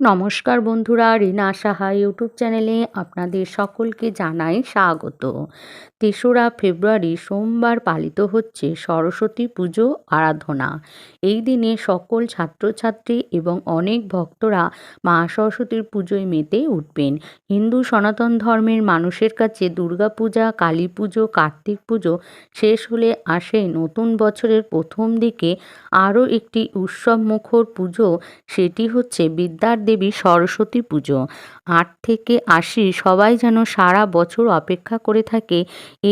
নমস্কার বন্ধুরা, রিনা সাহা ইউটিউব চ্যানেলে আপনাদের সকলকে জানাই স্বাগত। তেসরা ফেব্রুয়ারি সোমবার পালিত হচ্ছে সরস্বতী পুজো আরাধনা। এই দিনে সকল ছাত্রছাত্রী এবং অনেক ভক্তরা মা সরস্বতীর পুজোয় মেতে উঠবেন। হিন্দু সনাতন ধর্মের মানুষের কাছে দুর্গাপূজা কালী পুজো, কার্তিক পুজো শেষ হলে আসে নতুন বছরের প্রথম দিকে। আরও একটি উৎসব মুখর পুজো, সেটি হচ্ছে বিদ্যার দেবী সরস্বতী পুজো। আট থেকে আশি সবাই যেন সারা বছর অপেক্ষা করে থাকে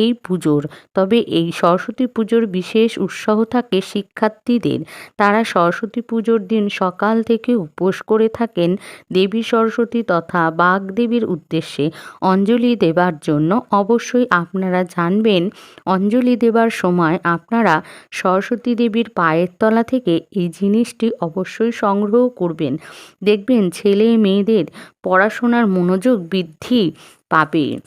এই পুজোর। তবে এই সরস্বতী পুজোর বিশেষ উৎসাহ থাকে শিক্ষার্থীদের। তারা সরস্বতী পুজোর দিন সকাল থেকে উপোস করে থাকেন দেবী সরস্বতী তথা বাগদেবীর উদ্দেশ্যে। অঞ্জলি দেবার জন্য অবশ্যই আপনারা জানবেন, অঞ্জলি দেবার সময় আপনারা সরস্বতী দেবীর পায়ের তলা থেকে এই জিনিসটি অবশ্যই সংগ্রহ করবেন। দেখবেন ছেলে মেয়েদের পড়াশোনার মনোযোগ বৃদ্ধি পাবে।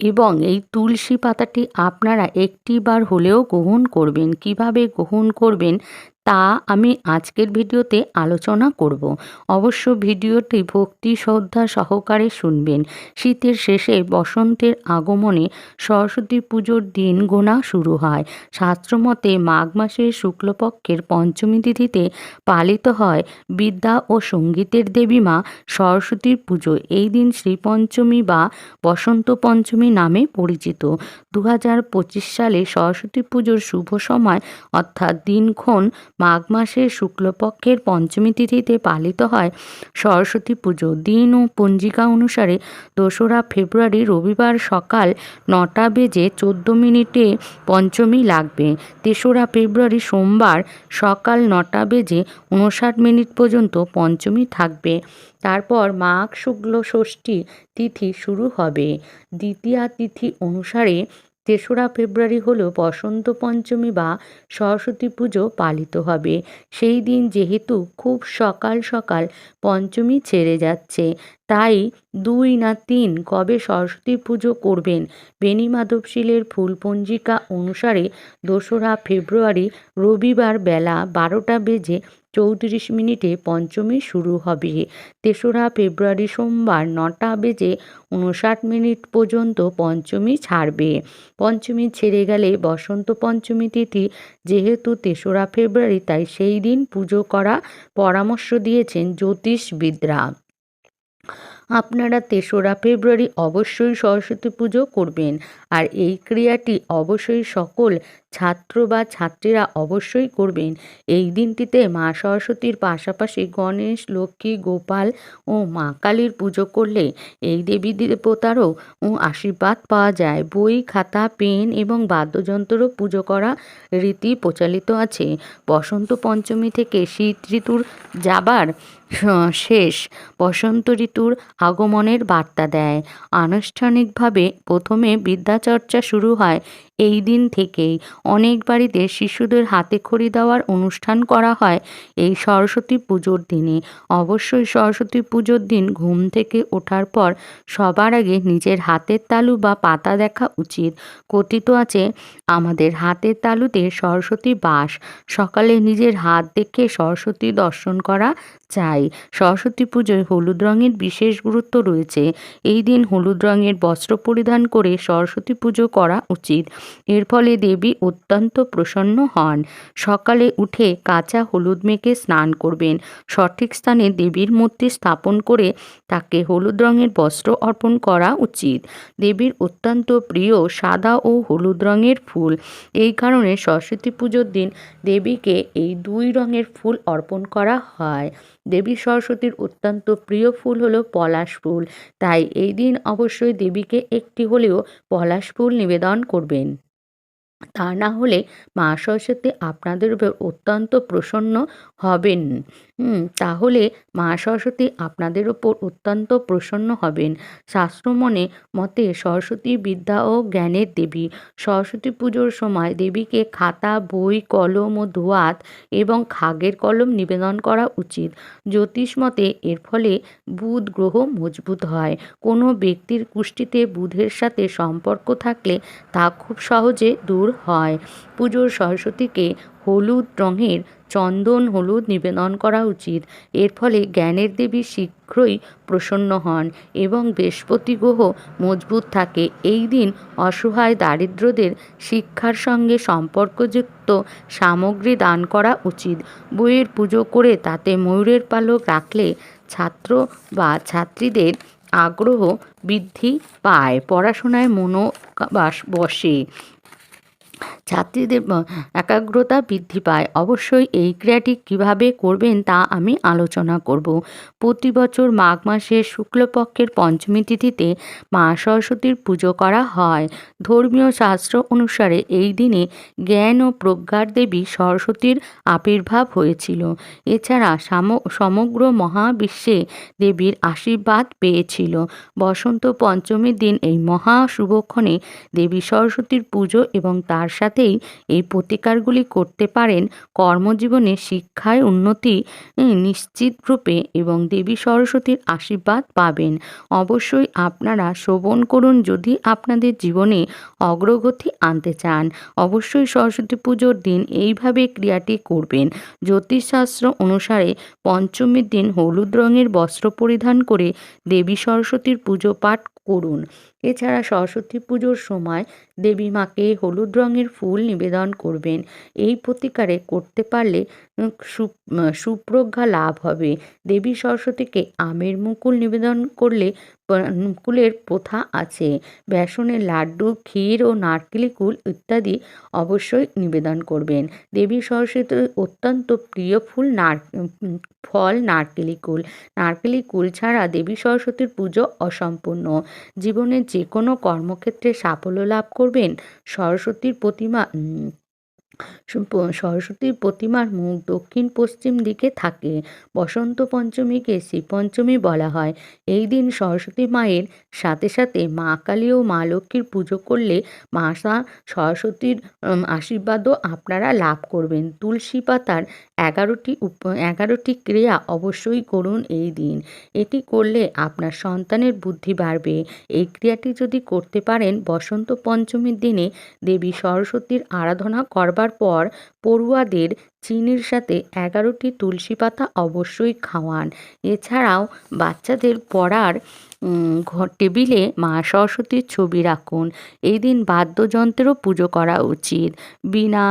এবং এই তুলসী পাতাটি আপনারা একটিবার হলেও গ্রহণ করবেন। কীভাবে গ্রহণ করবেন তা আমি আজকের ভিডিওতে আলোচনা করব। অবশ্য ভিডিওটি ভক্তি শ্রদ্ধা সহকারে শুনবেন। শীতের শেষে বসন্তের আগমনে সরস্বতী পুজোর দিন গোনা শুরু হয়। শাস্ত্রমতে মাঘ মাসের শুক্লপক্ষের পঞ্চমী তিথিতে পালিত হয় বিদ্যা ও সঙ্গীতের দেবী মা সরস্বতীর পুজো। এই দিন শ্রীপঞ্চমী বা বসন্ত পঞ্চমী নামে পরিচিত। দু হাজার পঁচিশ সালে সরস্বতী পুজোর শুভ সময় অর্থাৎ দিনক্ষণ মাঘ মাসের শুক্লপক্ষের পঞ্চমী তিথিতে পালিত হয়। সরস্বতী পুজো দিন ও পঞ্জিকা অনুসারে দোসরা ফেব্রুয়ারি রবিবার সকাল নটা বেজে চোদ্দ মিনিটে পঞ্চমী লাগবে। তেসরা ফেব্রুয়ারি সোমবার সকাল নটা বেজে উনষাট মিনিট পর্যন্ত পঞ্চমী থাকবে। তারপর মাঘ শুক্ল ষষ্ঠী তিথি শুরু হবে। দ্বিতীয়া তিথি অনুসারে তেসরা ফেব্রুয়ারি হলো বসন্ত পঞ্চমী বা সরস্বতী পুজো পালিত হবে। সেই দিন যেহেতু খুব সকাল সকাল পঞ্চমী ছেড়ে যাচ্ছে, তাই দুই না তিন কবে সরস্বতী পুজো করবেন বেণী মাধবশিলের ফুলপঞ্জিকা অনুসারে দোসরা ফেব্রুয়ারি রবিবার বেলা বারোটা বেজে চৌত্রিশ মিনিটে পঞ্চমী শুরু হবে। তেসরা ফেব্রুয়ারি সোমবার নটা বেজে উনষাট মিনিট পর্যন্ত পঞ্চমী ছাড়বে। পঞ্চমী ছেড়ে গেলে বসন্ত পঞ্চমী তিথি, যেহেতু তেসরা ফেব্রুয়ারি, তাই সেই দিন পুজো করা পরামর্শ দিয়েছেন জ্যোতিষবিদরা। আপনারা তেসরা ফেব্রুয়ারি অবশ্যই সরস্বতী পুজো করবেন। আর এই ক্রিয়াটি অবশ্যই সকল ছাত্র বা ছাত্রীরা অবশ্যই করবেন। এই দিনটিতে মা সরস্বতীর পাশাপাশি গণেশ, লক্ষ্মী, গোপাল ও মা কালীর পুজো করলে এই দেবী দেবতারও আশীর্বাদ পাওয়া যায়। বই, খাতা, পেন এবং বাদ্যযন্ত্রও পুজো করা রীতি প্রচলিত আছে। বসন্ত পঞ্চমী থেকে শীত ঋতুর যাবার শেষ বসন্ত ঋতুর আগমনের বার্তা দেয়। আনুষ্ঠানিকভাবে প্রথমে বিদ্যাচর্চা শুরু হয়। এই দিন থেকেই অনেক বাড়িতে শিশুদের হাতে খড়ি দেওয়ার অনুষ্ঠান করা হয় এই সরস্বতী পুজোর দিনে। অবশ্যই সরস্বতী পুজোর দিন ঘুম থেকে ওঠার পর সবার আগে নিজের হাতের তালু বা পাতা দেখা উচিত। কথিত আছে, আমাদের হাতের তালুতে সরস্বতী বাস, সকালে নিজের হাত দেখে সরস্বতী দর্শন করা চাই। সরস্বতী পুজোয় হলুদ রঙের বিশেষ গুরুত্ব রয়েছে। এই দিন হলুদ রঙের বস্ত্র পরিধান করে সরস্বতী পুজো করা উচিত। এর ফলে দেবী অত্যন্ত প্রসন্ন হন। সকালে উঠে কাঁচা হলুদ মেখে স্নান করবেন। সঠিক স্থানে দেবীর মূর্তি স্থাপন করে তাকে হলুদ রঙের বস্ত্র অর্পণ করা উচিত। দেবীর অত্যন্ত প্রিয় সাদা ও হলুদ রঙের ফুল। এই কারণে সরস্বতী পুজোর দিন দেবীকে এই দুই রঙের ফুল অর্পণ করা হয়। দেবী সরস্বতীর অত্যন্ত প্রিয় ফুল হলো পলাশ ফুল। তাই এই দিন অবশ্যই দেবীকে একটি হলেও পলাশ ফুল নিবেদন করবেন। তা না হলে মা সরস্বতী আপনাদের উপর অত্যন্ত প্রসন্ন হবেন। তাহলে মা সরস্বতী আপনাদের ওপর অত্যন্ত প্রসন্ন হবেন। শাস্ত্র মনে মতে সরস্বতী বিদ্যা ও জ্ঞানের দেবী। সরস্বতী পুজোর সময় দেবীকে খাতা, বই, কলম ও দোয়াত এবং খাগের কলম নিবেদন করা উচিত। জ্যোতিষ মতে এর ফলে বুধ গ্রহ মজবুত হয়। কোনো ব্যক্তির কুষ্টিতে বুধের সাথে সম্পর্ক থাকলে তা খুব সহজে দূর হয়। পুজোর সরস্বতীকে হলুদ রঙের চন্দন হলুদ নিবেদন করা উচিত। এর ফলে জ্ঞানের দেবী শীঘ্রই প্রসন্ন হন এবং বৃহস্পতি গ্রহ মজবুত থাকে। এই দিন অসহায় দারিদ্রদের শিক্ষার সঙ্গে সম্পর্কযুক্ত সামগ্রী দান করা উচিত। বইয়ের পুজো করে তাতে ময়ূরের পালক রাখলে ছাত্র বা ছাত্রীদের আগ্রহ বৃদ্ধি পায়। পড়াশোনায় মনোবাস বসে। ছাত্রীদের একাগ্রতা বৃদ্ধি পায়। অবশ্যই এই ক্রিয়াটি কীভাবে করবেন তা আমি আলোচনা করব। প্রতি বছর মাঘ মাসের শুক্লপক্ষের পঞ্চমী তিথিতে মা সরস্বতীর পুজো করা হয়। ধর্মীয় শাস্ত্র অনুসারে এই দিনে জ্ঞান ও প্রজ্ঞার দেবী সরস্বতীর আবির্ভাব হয়েছিল। এছাড়া সমগ্র মহাবিশ্বে দেবীর আশীর্বাদ পেয়েছিল। বসন্ত পঞ্চমীর দিন এই মহা শুভক্ষণে দেবী সরস্বতীর পুজো এবং তার সাথেই এই প্রতিকারগুলি করতে পারেন, কর্মজীবনে শিক্ষায় উন্নতি নিশ্চিত রূপে এবং দেবী সরস্বতীর আশীর্বাদ পাবেন। অবশ্যই আপনারা শ্রবণ করুন যদি আপনাদের জীবনে অগ্রগতি আনতে চান। অবশ্যই সরস্বতী পুজোর দিন এইভাবে ক্রিয়াটি করবেন। জ্যোতিষশাস্ত্র অনুসারে পঞ্চমীর দিন হলুদ রঙের বস্ত্র পরিধান করে দেবী সরস্বতীর পুজো পাঠ করুন। এছাড়া সরস্বতী পুজোর সময় দেবী মাকে হলুদ রঙের ফুল নিবেদন করবেন। এই প্রতিকারে করতে পারলে সুপ্রজ্ঞা লাভ হবে। দেবী সরস্বতীকে আমের মুকুল নিবেদন করলে কুলের প্রথা আছে। বেসনের লাড্ডু, ক্ষীর ও নারকেলি কুল ইত্যাদি অবশ্যই নিবেদন করবেন। দেবী সরস্বতীর অত্যন্ত প্রিয় ফুল নার ফল নারকেলি কুল। নারকেলি কুল ছাড়া দেবী সরস্বতীর পুজো অসম্পূর্ণ। জীবনের যে কোনো কর্মক্ষেত্রে সাফল্য লাভ করবেন সরস্বতীর প্রতিমা সরস্বতীর প্রতিমার মুখ দক্ষিণ পশ্চিম দিকে থাকে। বসন্ত পঞ্চমীকে শ্রী পঞ্চমী বলা হয়। এই দিন সরস্বতী মায়ের সাথে সাথে মা কালী ও মা লক্ষ্মীর পুজো করলে মা সরস্বতীর আশীর্বাদও আপনারা লাভ করবেন। তুলসী পাতার এগারোটি উপ, এগারোটি ক্রিয়া অবশ্যই করুন এই দিন। এটি করলে আপনার সন্তানের বুদ্ধি বাড়বে। এই ক্রিয়াটি যদি করতে পারেন, বসন্ত পঞ্চমীর দিনে দেবী সরস্বতীর আরাধনা করবার পর পড়ুয়াদের চিনির সাথে এগারোটি তুলসী পাতা অবশ্যই খাওয়ান। এছাড়াও বাচ্চাদের পড়ার টেবিলে মা সরস্বতীর ছবি রাখুন। এই দিন বাদ্যযন্ত্রেরও পুজো করা উচিত। বীণা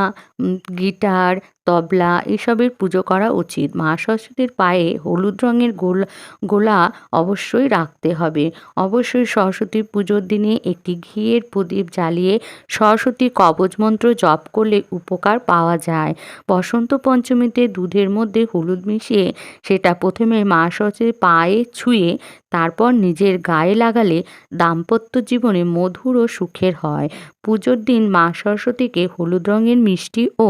গিটার, তবলা এসবের পুজো করা উচিত। মা সরস্বতীর পায়ে হলুদ রঙের গোল, গোলা অবশ্যই রাখতে হবে। অবশ্যই সরস্বতী পুজোর দিনে একটি ঘিয়ের প্রদীপ জ্বালিয়ে সরস্বতী কবচ মন্ত্র জপ করলে উপকার পাওয়া যায়। বসন্ত পঞ্চমীতে দুধের মধ্যে হলুদ মিশিয়ে সেটা প্রথমে মা সচে পায়ে ছুঁয়ে তারপর নিজের গায়ে লাগালে দাম্পত্য জীবনে মধুর ও সুখের হয়। পুজোর দিন মা সরস্বতীকে হলুদ রঙের মিষ্টি ও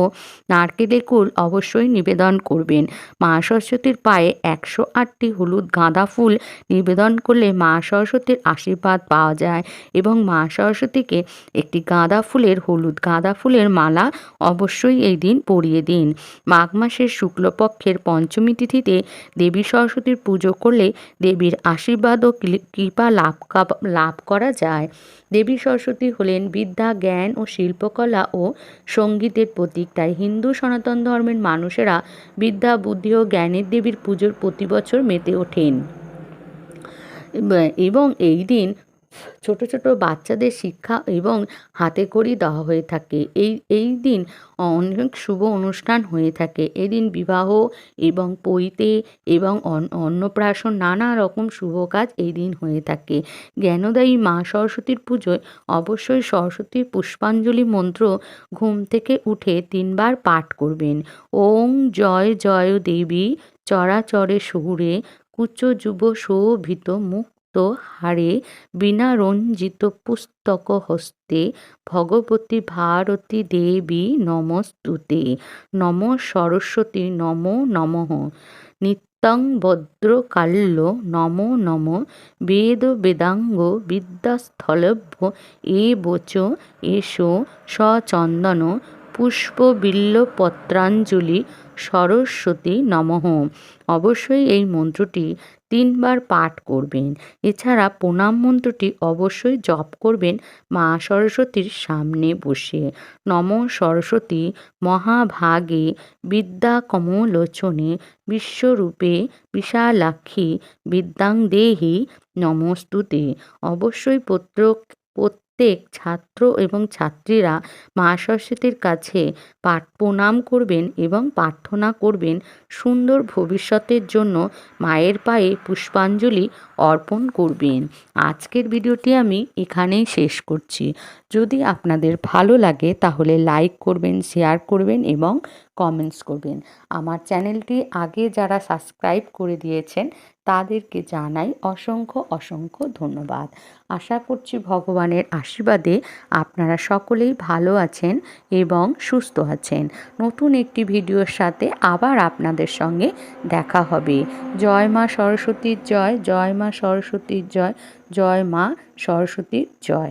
নারকেলের কুল অবশ্যই নিবেদন করবেন। মা সরস্বতীর পায়ে একশো আটটি হলুদ গাঁদা ফুল নিবেদন করলে মা সরস্বতীর আশীর্বাদ পাওয়া যায় এবং মা সরস্বতীকে একটি গাঁদা ফুলের হলুদ গাঁদা ফুলের মালা অবশ্যই এই দিন পরিয়ে দিন। মাঘ মাসের শুক্লপক্ষের পঞ্চমী তিথিতে দেবী সরস্বতীর পুজো করলে দেবীর আশীর্বাদ ও কৃপা লাভ লাভ করা যায়। দেবী সরস্বতী হলেন বিদ্যা, জ্ঞান ও শিল্পকলা ও সঙ্গীতের প্রতীক। তাই হিন্দু সনাতন ধর্মের মানুষেরা বিদ্যা, বুদ্ধি ও জ্ঞানের দেবীর পুজোর প্রতি বছর মেতে ওঠেন। এবং এই দিন ছোট ছোট বাচ্চাদের শিক্ষা এবং হাতে খড়ি দেওয়া হয়ে থাকে। এই এই দিন অনেক শুভ অনুষ্ঠান হয়ে থাকে। এদিন বিবাহ এবং পৈতে এবং অন্নপ্রাশন নানা রকম শুভ কাজ এই দিন হয়ে থাকে। জ্ঞানদায়ী মা সরস্বতীর পুজোয় অবশ্যই সরস্বতীর পুষ্পাঞ্জলি মন্ত্র ঘুম থেকে উঠে তিনবার পাঠ করবেন। ওং জয় জয় দেবী, চরাচরে শহুরে কুচ যুব শোভিত মুখ হারে বিনা রঞ্জিত পুস্তক হস্তে ভগবতী ভারতী দেবী নমস্তুতে। নম সরস্বতী, নম নমঃ। নিত্যং ভদ্রকাল্য, নম নম। বেদ বেদাঙ্গ বিদ্যাস্থলভ্য এ বচ এসো সচন্দন। পুষ্পবিল্লপত্রাঞ্জলি সরস্বতী নমঃ। অবশ্যই এই মন্ত্রটি তিনবার পাঠ করবেন। এছাড়া প্রণাম মন্ত্রটি অবশ্যই জপ করবেন মা সরস্বতীর সামনে বসে। নম সরস্বতী মহাভাগে বিদ্যা কমলোচনে বিশ্বরূপে বিশালাক্ষী বিদ্যাং দেহি নমস্তুতে। অবশ্যই প্রত্যেক প্রত্যেক ছাত্র এবং ছাত্রীরা মা সরস্বতীর কাছে পাঠ প্রণাম করবেন এবং প্রার্থনা করবেন সুন্দর ভবিষ্যতের জন্য মায়ের পায়ে পুষ্পাঞ্জলি অর্পণ করবেন। আজকের ভিডিওটি আমি এখানেই শেষ করছি। যদি আপনাদের ভালো লাগে তাহলে লাইক করবেন, শেয়ার করবেন এবং কমেন্টস করবেন। আমার চ্যানেলটি আগে যারা সাবস্ক্রাইব করে দিয়েছেন তাদেরকে জানাই অসংখ্য অসংখ্য ধন্যবাদ। আশা করছি ভগবানের আশীর্বাদে আপনারা সকলেই ভালো আছেন এবং সুস্থ আছেন। নতুন একটি ভিডিওর সাথে আবার আপনাদের সঙ্গে দেখা হবে। জয় মা সরস্বতীর জয় জয় মা সরস্বতীর জয় জয় মা সরস্বতীর জয়।